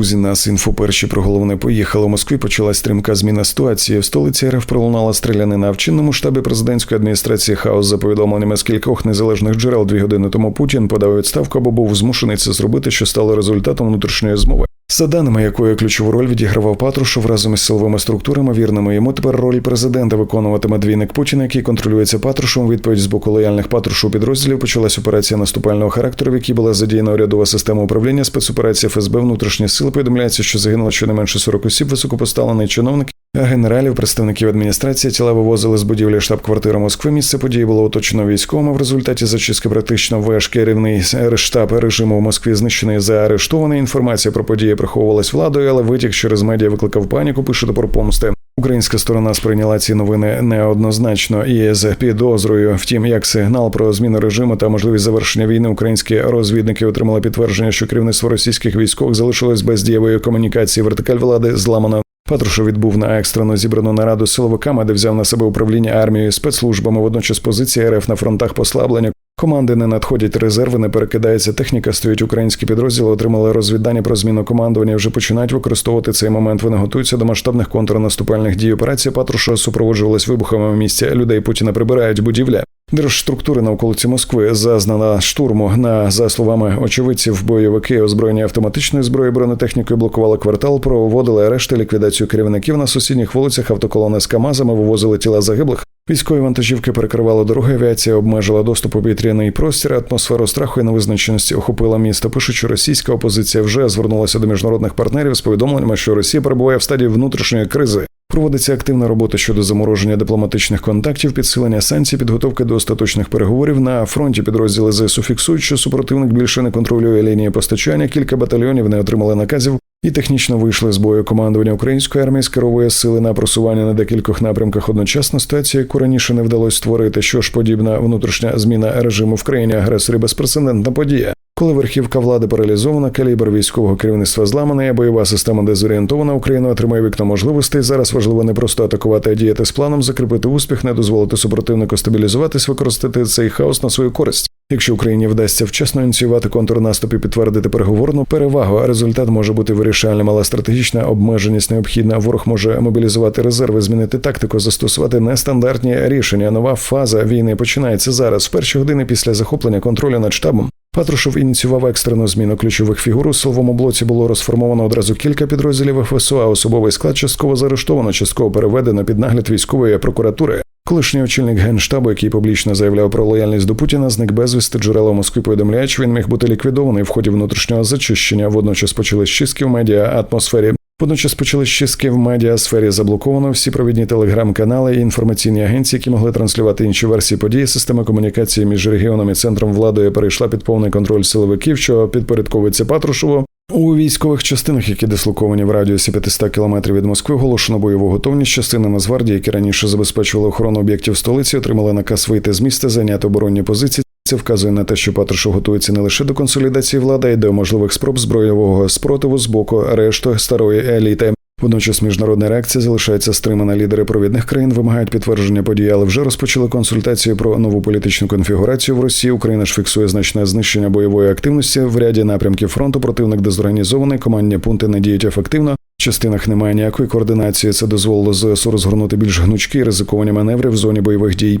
друзі, нас інфо перші про головне поїхали. У Москві почалась стрімка зміна ситуації. В столиці РФ пролунала стрілянина. В чинному штабі президентської адміністрації хаос за повідомленнями з кількох незалежних джерел дві години тому Путін подав відставку або був змушений це зробити, що стало результатом внутрішньої змови. За даними якої ключову роль відігравав Патрушев разом із силовими структурами, вірними йому тепер роль президента виконуватиме двійник Путіна, який контролюється Патрушевом. Відповідь з боку лояльних Патрушу підрозділів почалась операція наступального характеру, в якій була задіяна урядова система управління спецоперації ФСБ внутрішні сили. Повідомляється, що загинуло щонайменше 40 осіб, високопоставлений чиновник. А генералів, представників адміністрації тіла вивозили з будівлі штаб-квартири Москви. Місце події було оточено військовими. В результаті зачистки практично веш керівний штаб режиму в Москві знищений заарештований. Інформація про події приховувалась владою, але витік через медіа викликав паніку. Пише про помсти. Українська сторона сприйняла ці новини неоднозначно і з підозрою. Втім, як сигнал про зміну режиму та можливість завершення війни, українські розвідники отримали підтвердження, що керівництво російських військових залишилось без дієвої комунікації. Вертикаль влади зламано. Патрушев відбув на екстрено зібрану нараду з силовиками, де взяв на себе управління армією спецслужбами. Водночас позиція РФ на фронтах послаблення. Команди не надходять резерви, не перекидається техніка. Стоять українські підрозділи, отримали розвіддання про зміну командування. Вже починають використовувати цей момент. Вони готуються до масштабних контрнаступальних дій. Операція Патрушева супроводжувалась вибухами в місті. Людей Путіна прибирають будівля. Держструктури на околиці Москви зазнала штурму. На за словами очевидців, бойовики озброєні автоматичною зброєю бронетехнікою блокували квартал, проводили арешти, ліквідацію керівників на сусідніх вулицях. Автоколони з Камазами вивозили тіла загиблих. Військові вантажівки перекривали дороги. Авіація обмежила доступ у повітряний простір. Атмосферу страху і невизначеності охопила місто. Пишуть, що російська опозиція вже звернулася до міжнародних партнерів з повідомленнями, що Росія перебуває в стадії внутрішньої кризи. Проводиться активна робота щодо замороження дипломатичних контактів, підсилення санкцій, підготовки до остаточних переговорів на фронті. Підрозділи ЗСУ фіксують, що супротивник більше не контролює лінії постачання. Кілька батальйонів не отримали наказів і технічно вийшли з бою. Командування української армії скеровує сили на просування на декількох напрямках. Одночасно ситуація, яку раніше не вдалося створити. Що ж подібна внутрішня зміна режиму в країні агресорі безпрецедентна подія. Коли верхівка влади паралізована, калібр військового керівництва зламаний, а бойова система дезорієнтована, Україна отримає вікно можливостей. Зараз важливо не просто атакувати, а діяти з планом, закріпити успіх, не дозволити супротивнику стабілізуватись, використати цей хаос на свою користь. Якщо Україні вдасться вчасно ініціювати контрнаступ і підтвердити переговорну перевагу, а результат може бути вирішальним, але стратегічна обмеженість необхідна. Ворог може мобілізувати резерви, змінити тактику, застосувати нестандартні рішення. Нова фаза війни починається зараз. В перші години після захоплення контролю над штабом. Патрушев ініціював екстрену зміну ключових фігур у силовому блоці. Було розформовано одразу кілька підрозділів ФСО, а особовий склад частково заарештовано, частково переведено під нагляд військової прокуратури. Колишній очільник генштабу, який публічно заявляв про лояльність до Путіна, зник безвісти джерела Москви повідомляють, він міг бути ліквідований в ході внутрішнього зачищення. Водночас почали чистки в медіа атмосфері. Водночас почали чистки в медіасфері. Заблоковано всі провідні телеграм-канали і інформаційні агенції, які могли транслювати інші версії події. Система комунікації між регіоном і центром влади перейшла під повний контроль силовиків, що підпорядковується Патрушеву. У військових частинах, які дислоковані в радіусі 500 кілометрів від Москви, оголошено бойову готовність. Частини Нацгвардії, які раніше забезпечували охорону об'єктів столиці, отримали наказ вийти з міста, зайняти оборонні позиції. Це вказує на те, що Патрушев готується не лише до консолідації влади, а й до можливих спроб збройового спротиву з боку решту старої еліти. Водночас міжнародна реакція залишається стримана. Лідери провідних країн вимагають підтвердження події, але вже розпочали консультації про нову політичну конфігурацію в Росії. Україна ж фіксує значне знищення бойової активності в ряді напрямків фронту. Противник дезорганізований, командні пункти не діють ефективно. В частинах немає ніякої координації. Це дозволило ЗСУ розгорнути більш гнучкі ризиковані маневри в зоні бойових дій.